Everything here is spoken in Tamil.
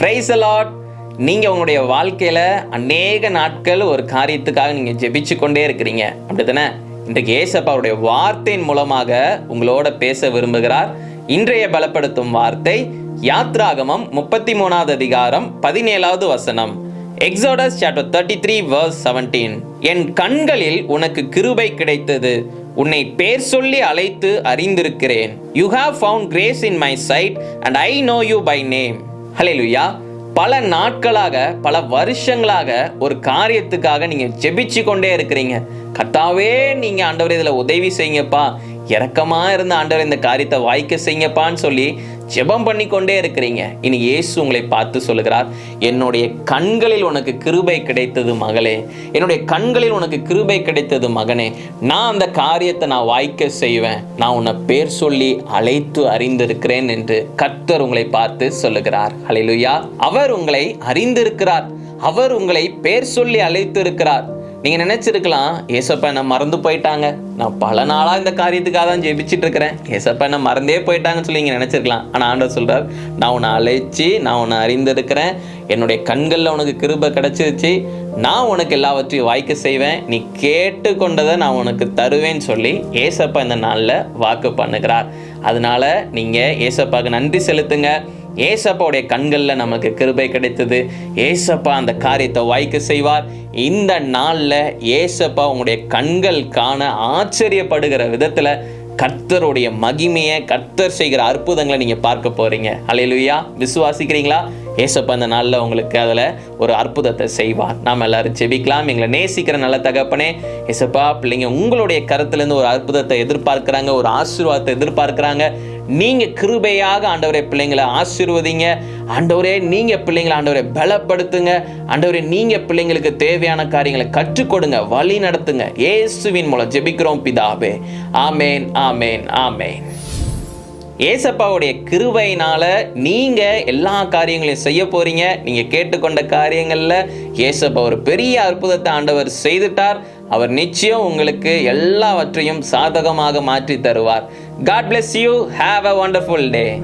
ப்ரைஸ் அலாட் நீங்கள் உங்களுடைய வாழ்க்கையில் அநேக நாட்கள் ஒரு காரியத்துக்காக நீங்கள் ஜெபிச்சு கொண்டே இருக்கிறீங்க. அப்படிதானே இன்றைக்கு ஏசப்பாவுடைய வார்த்தையின் மூலமாக உங்களோட பேச விரும்புகிறார். இன்றைய பலப்படுத்தும் வார்த்தை யாத்ராகமம் முப்பத்தி மூணாவது அதிகாரம் பதினேழாவது வசனம். Exodus chapter thirty three verse seventeen என் கண்களில் உனக்கு கிருபை கிடைத்தது. உன்னை பேர் சொல்லி அழைத்து அறிந்திருக்கிறேன். You have found grace in my sight and I know you by name ஹalleluya பல நாட்களாக பல வருஷங்களாக ஒரு காரியத்துக்காக நீங்க ஜெபிச்சு கொண்டே இருக்கிறீங்க. கத்தாவே நீங்க ஆண்டவர் இதுல உதவி செய்யுங்கப்பா. இறக்கமா இருந்த ஆண்டவர் இந்த காரியத்தை வாய்க்க செய்யுங்கப்பான்னு சொல்லி ஜெபம் பண்ணி கொண்டே இருக்கிறீங்க. இனி இயேசு உங்களை பார்த்து சொல்லுகிறார் என்னுடைய கண்களில் உனக்கு கிருபை கிடைத்தது மகளே. என்னுடைய கண்களில் உனக்கு கிருபை கிடைத்தது மகனே. நான் அந்த காரியத்தை நான் வாய்க்க செய்வேன். நான் உன்னை பேர் சொல்லி அழைத்து அறிந்திருக்கிறேன் என்று கர்த்தர் உங்களை பார்த்து சொல்லுகிறார். ஹalleluya. அவர் உங்களை அறிந்திருக்கிறார். அவர் உங்களை பேர் சொல்லி அழைத்து நீங்கள் நினச்சிருக்கலாம் நினைச்சிருக்கலாம் ஏசப்பா மறந்து போயிட்டாங்க. நான் பல நாளாக இந்த காரியத்துக்காக தான் ஜெபிச்சுட்டு இருக்கிறேன். ஏசப்பா என்னை மறந்தே போயிட்டாங்கன்னு சொல்லி நீங்கள் நினச்சிருக்கலாம். ஆனால் ஆண்டவர் சொல்கிறார் நான் உன்னை அழைச்சி நான் உன்னை அறிந்திருக்கிறேன். என்னுடைய கண்களில் உனக்கு கிருபை கிடச்சிருச்சு. நான் உனக்கு எல்லாவற்றையும் வாய்க்க செய்வேன். நீ கேட்டு கொண்டதை நான் உனக்கு தருவேன்னு சொல்லி ஏசப்பா இந்த நாளில் வாக்கு பண்ணுகிறார். அதனால நீங்கள் ஏசப்பாவுக்கு நன்றி செலுத்துங்க. ஏசப்பாவுடைய கண்களில் நமக்கு கிருபை கிடைத்தது. ஏசப்பா அந்த காரியத்தை வாய்க்க செய்வார். இந்த நாளில் ஏசப்பா உங்களுடைய கண்கள் காண ஆச்சரியப்படுகிற விதத்தில் கர்த்தருடைய மகிமையை கர்த்தர் செய்கிற அற்புதங்களை நீங்கள் பார்க்க போகிறீங்க அலையிலுயா விசுவாசிக்கிறீங்களா? ஏசப்பா அந்த நாளில் உங்களுக்கு அதில் ஒரு அற்புதத்தை செய்வார். நாம் எல்லாரும் ஜெபிக்கலாம். எங்களை நேசிக்கிற நல்ல தகப்பனே ஏசப்பா பிள்ளைங்க உங்களுடைய கருத்துலேருந்து ஒரு அற்புதத்தை எதிர்பார்க்குறாங்க ஒரு ஆசீர்வாதத்தை எதிர்பார்க்குறாங்க. நீங்க கிருபையாக ஆண்டவரே பிள்ளைங்களை ஆசீர்வதிங்க. ஆண்டவரே நீங்க பிள்ளைங்களை ஆண்டவரை பலப்படுத்துங்க. ஆண்டவரே நீங்க பிள்ளைங்களுக்கு தேவையான காரியங்களை கற்றுக் கொடுங்க வழி நடத்துங்க. இயேசுவின் மூலம் ஜெபிக்கிறோம் பிதாவே. ஆமேன் ஆமேன் ஆமேன். ஏசப்பாவுடைய கிருபையினால நீங்க எல்லா காரியங்களையும் செய்ய போறீங்க. நீங்க கேட்டுக்கொண்ட காரியங்கள்ல ஏசப்பா ஒரு பெரிய அற்புதத்தை ஆண்டவர் செய்துட்டார். அவர் நிச்சயம் உங்களுக்கு எல்லாவற்றையும் சாதகமாக மாற்றி தருவார். God bless you. Have a wonderful day.